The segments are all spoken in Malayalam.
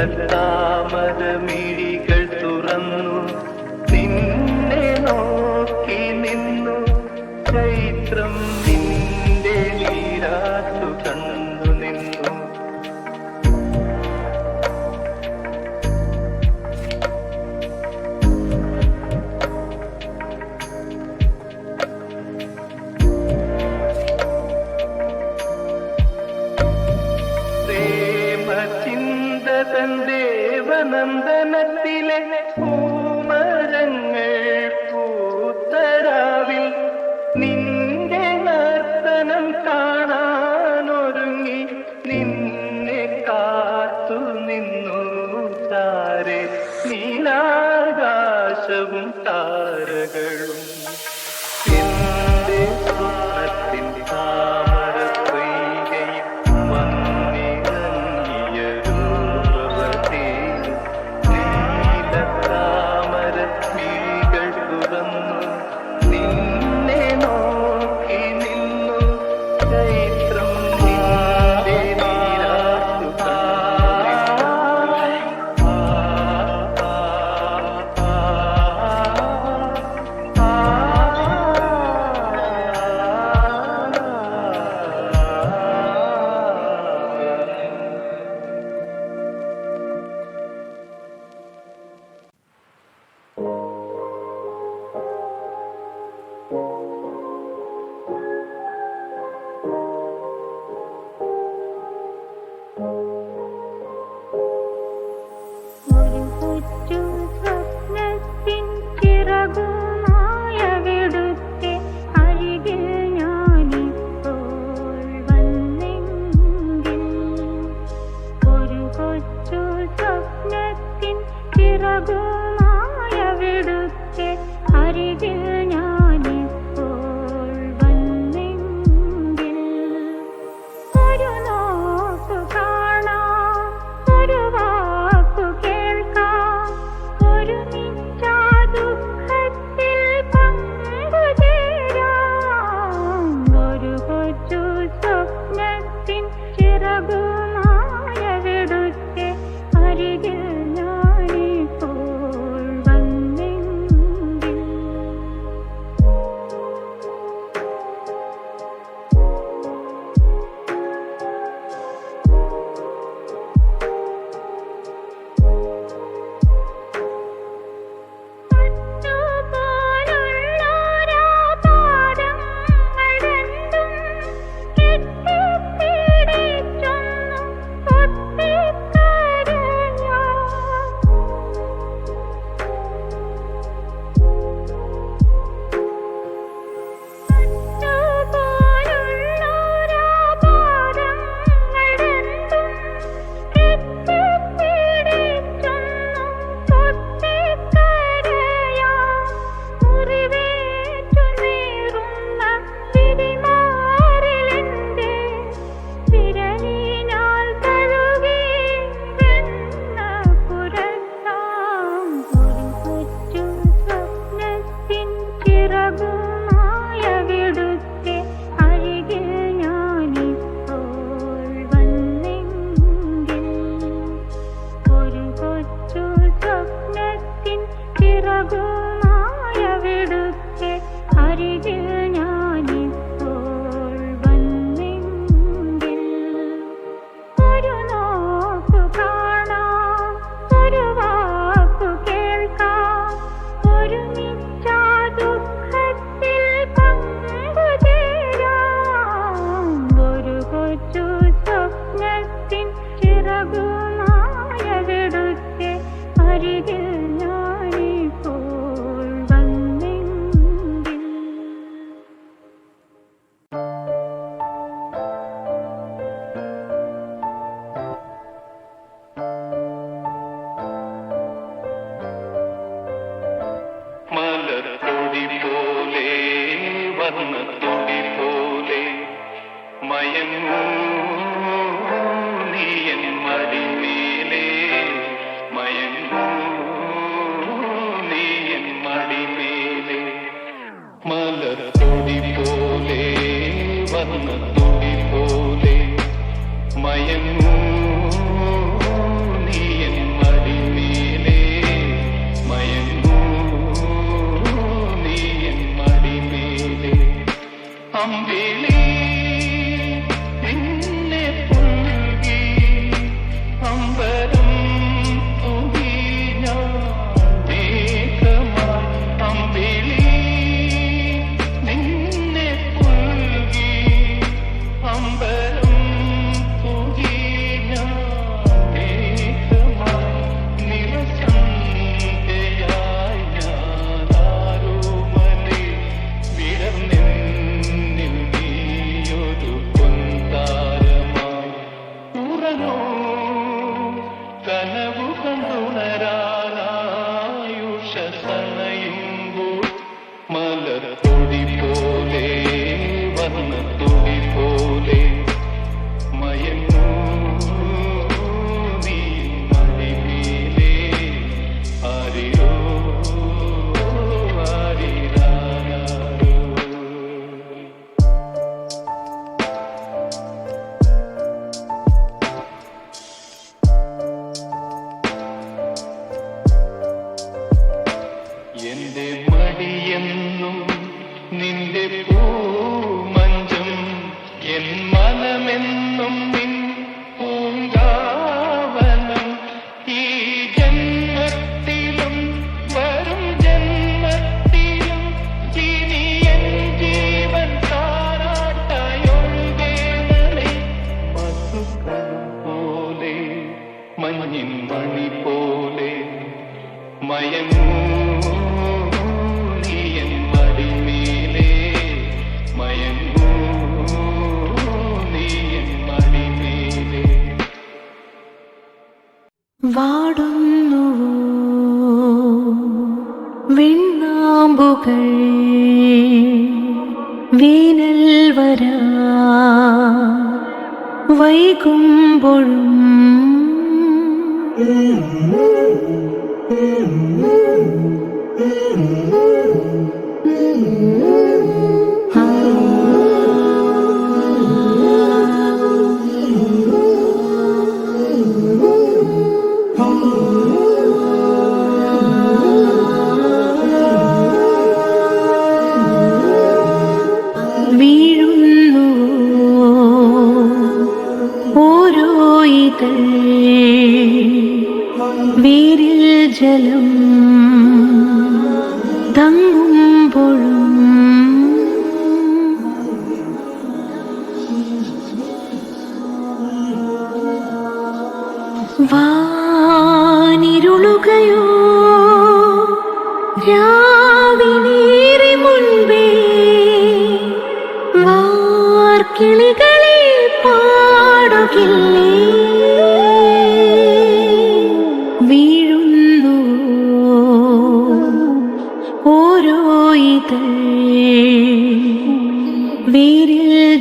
रत्तामर मेरी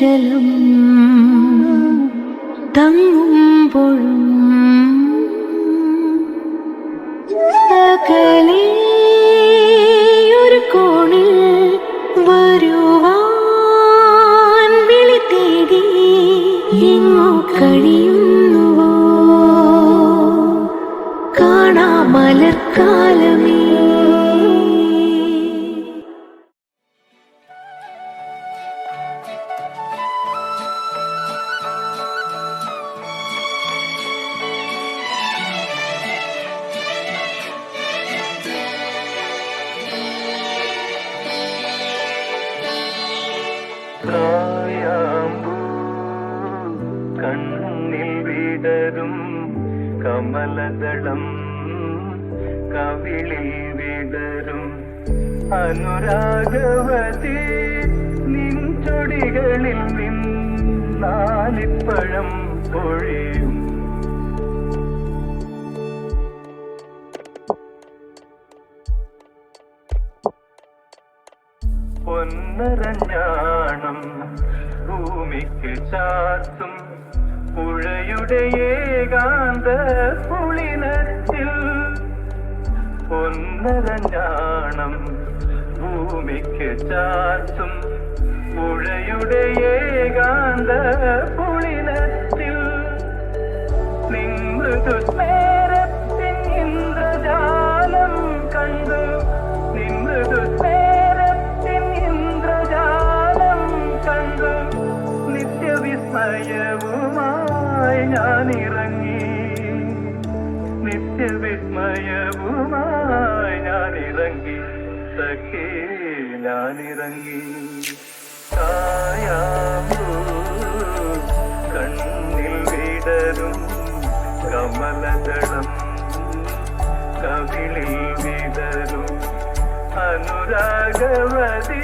जलम् മായാമ്പൂ കണ്ണിൽ വിടരും കമലദളം കവിളിൽ വിടരും. അനുരാഗവതി നിൻചൊടികളിൽ നിന്നാലിപ്പഴം പൊഴിയും. പൊന്നരഞ്ഞാ ഭൂമിക്ക് ചാർത്തും പുഴയുടെ ഏകാന്ത പുളിനത്തിൽ ഒന്നരഞ്ഞാണം ഭൂമിക്ക് ചാർത്തും പുഴയുടെ ഏകാന്ത പുളിനത്തിൽ നിമൃദു ഞാൻ കായാമ്പൂ കണ്ണിൽ വിടരും കമലദളം കവിളിൽ വിടരും അനുരാഗവതി.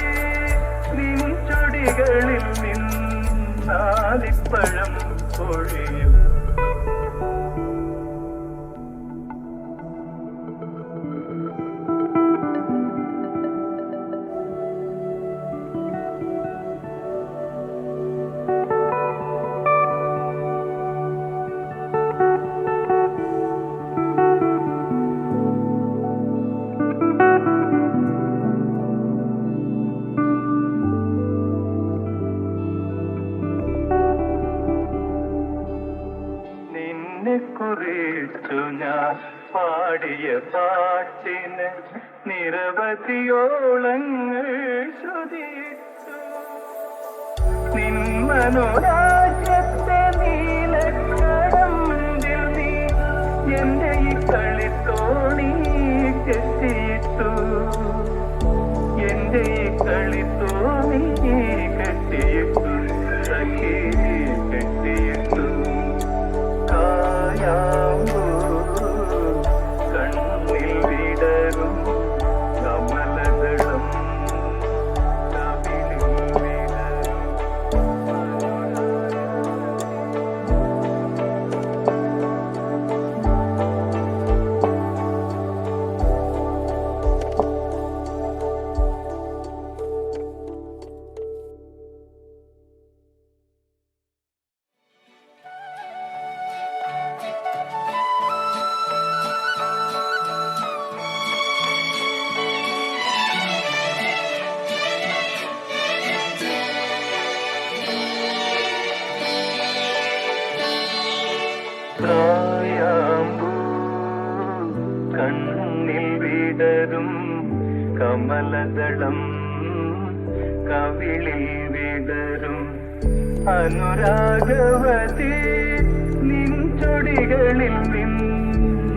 നിൻ ചൊടികളിൽ നിന്നാലിപ്പഴം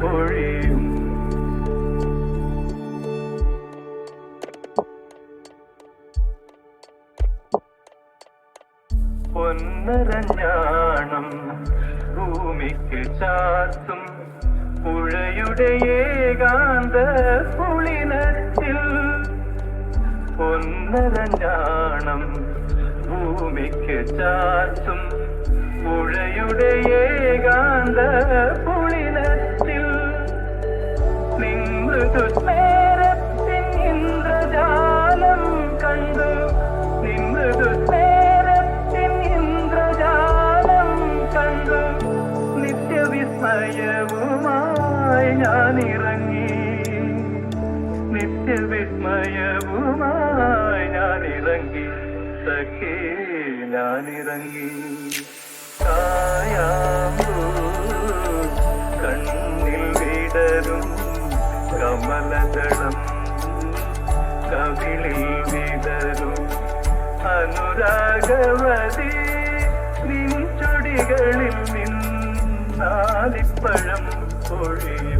പൊഴിയും. പൊന്നരഞ്ഞാണം ഭൂമിക്ക് ചാർത്തും പുഴയുടെ ഏകാന്ത പുളിനത്തിൽ. പൊന്നരഞ്ഞാണം ഭൂമിക്ക് ചാർത്തും പുഴയുടെ ഏകാന്ത പുളിനത്തിൽ. നിമൃദു സ്മേരത്തിൻ ഇന്ദ്രജാലം ഞാൻ ഇറങ്ങി നിത്യവിസ്മയവുമായി ഞാൻ ഇറങ്ങി സഖേ ഞാൻ ഇറങ്ങി കായാമ്പൂ കണ്ണിൽ വിടരും കമലദളം കവിളിൽ വിടരും അനുരാഗവതി. നിൻ ചൊടികളിൽ നിന്നാലിപ്പഴം പൊഴിയും.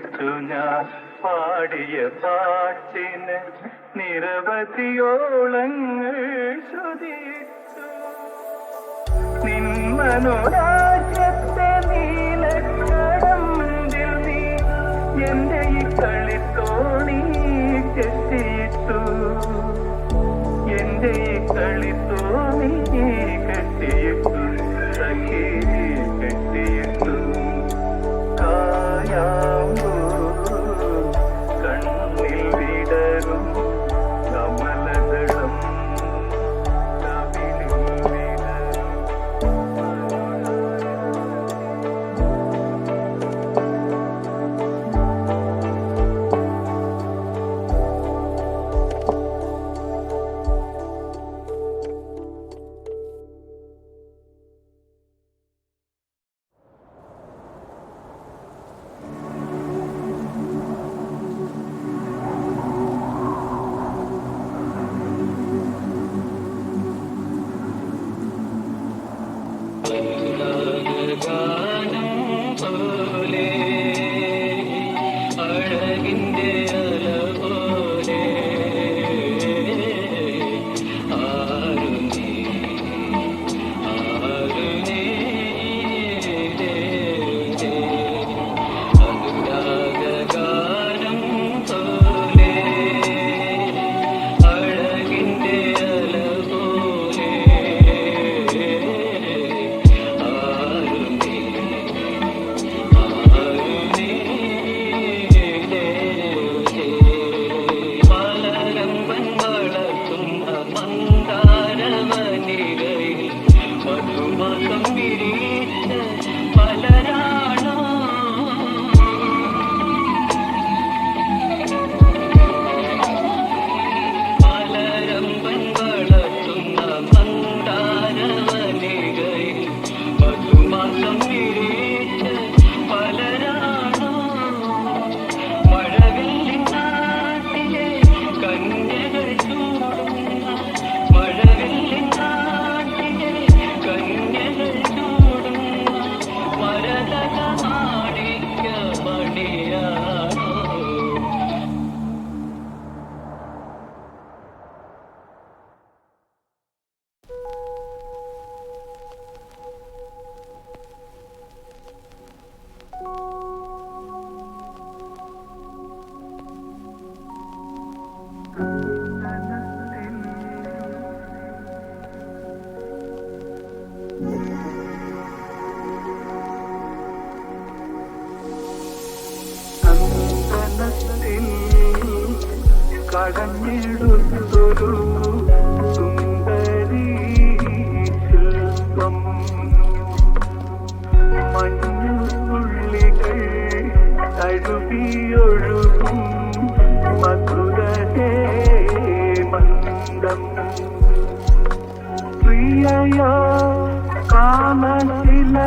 കുറിച്ചു ഞാൻ പാടിയ പാട്ടിന് നിരവധിയോളങ്ങൾ ശ്രുതിച്ചു നിൻ മനോരാജ്യത്തെ നീലക്കടമ്പിൽ നീ എന്റെ ഈ കളിത്തോണി കെട്ടിയിട്ടു. എന്റെ ഈ കളിത്തോണി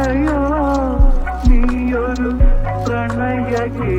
ಪ್ರಣಯ ನಿಯರು ಪ್ರಣಯಕ್ಕೆ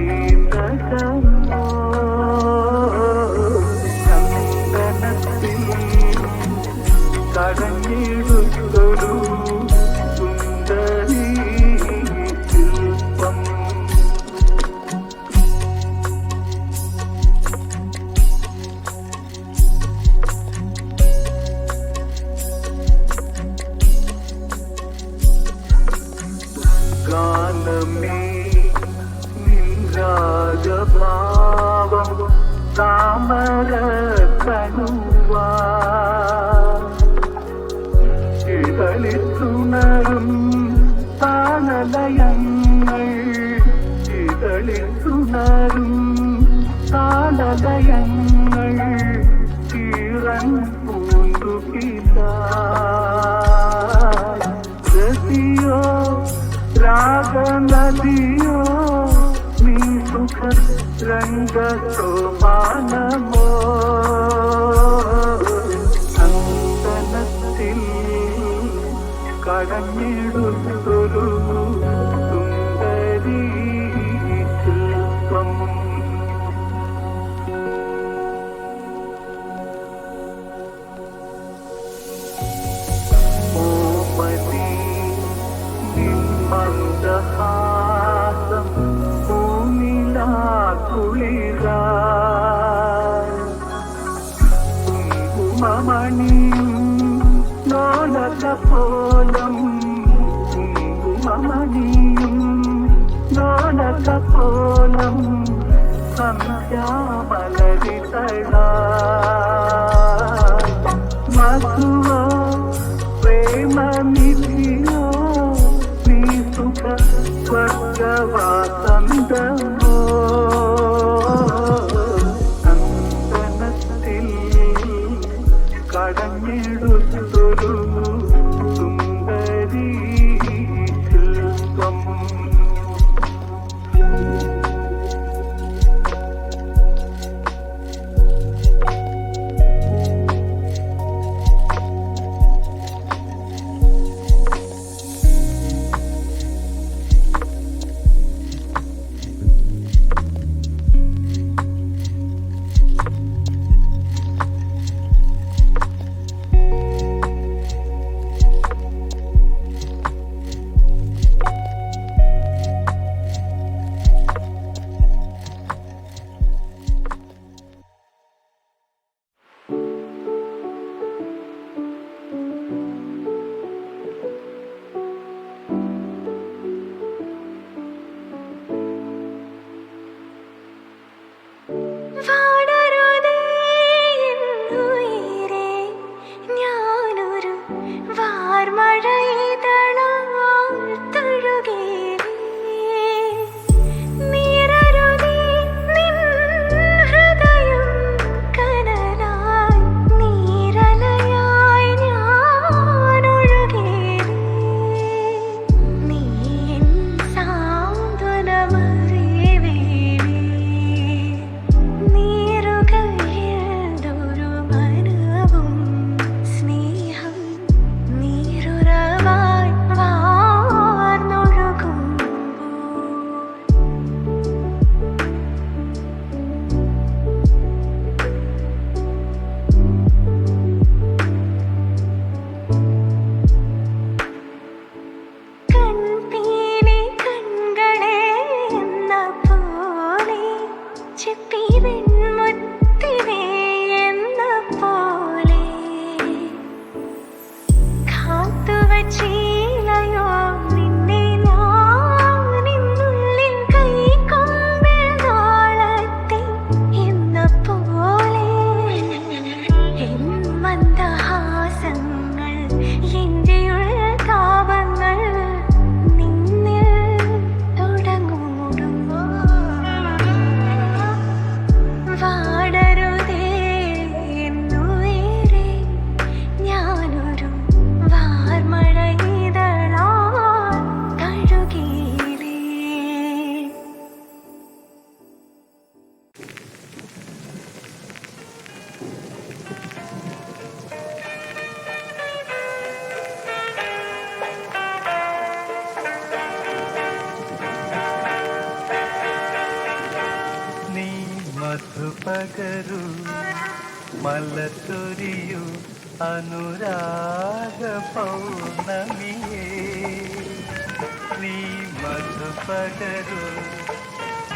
രംഗസോപാനമോ ചന്ദനത്തിൽ നാടകോലം സംഖ്യാമലരി തട മധുവ പ്രേമനിധിയോ നീ സുഖ സ്വർഗവാസന്തം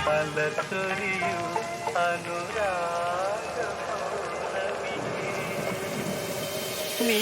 മലത്തൊരിയു അനുരാഗ നീ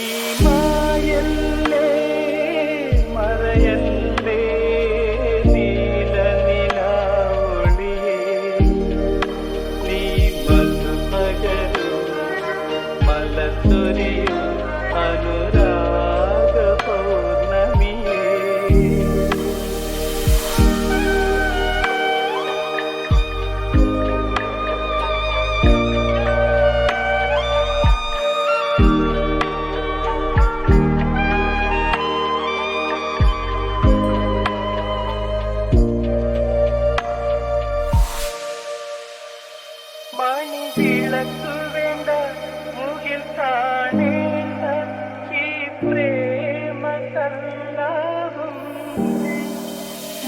പ്രേമ തന്നാവും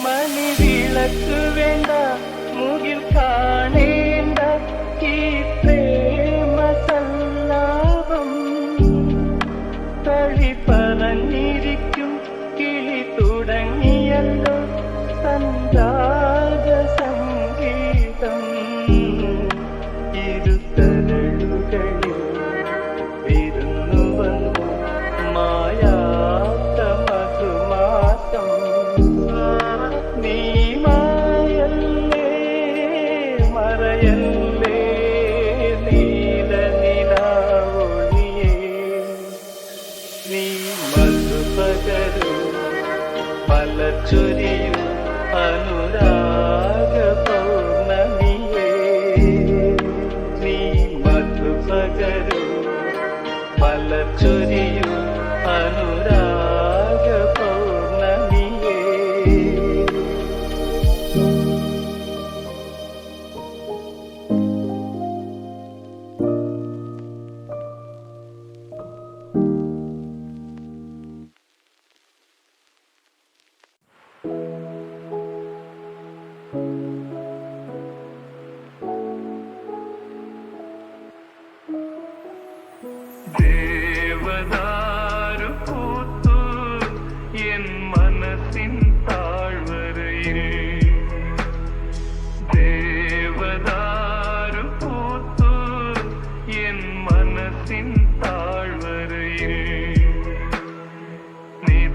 മണി വിളക്ക് വേണ്ട മുകിൽ കാണേ శ్రీ మధుపగరు పలచురి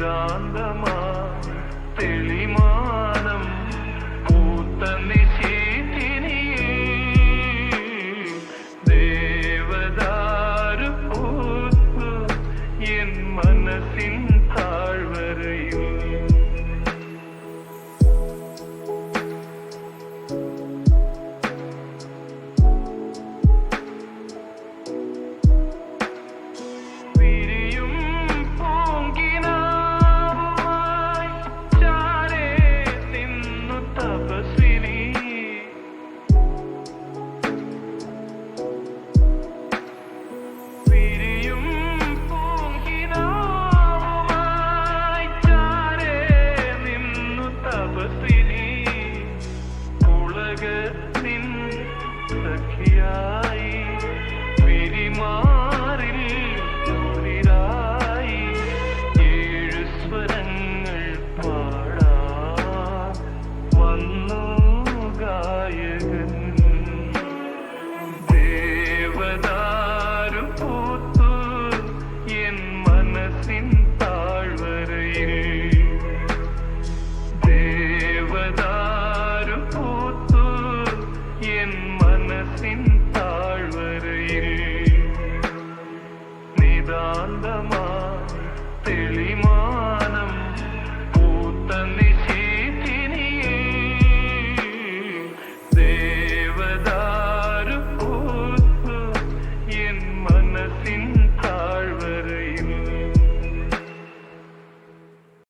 சிதாந்தமா தெளிமா? Yeah.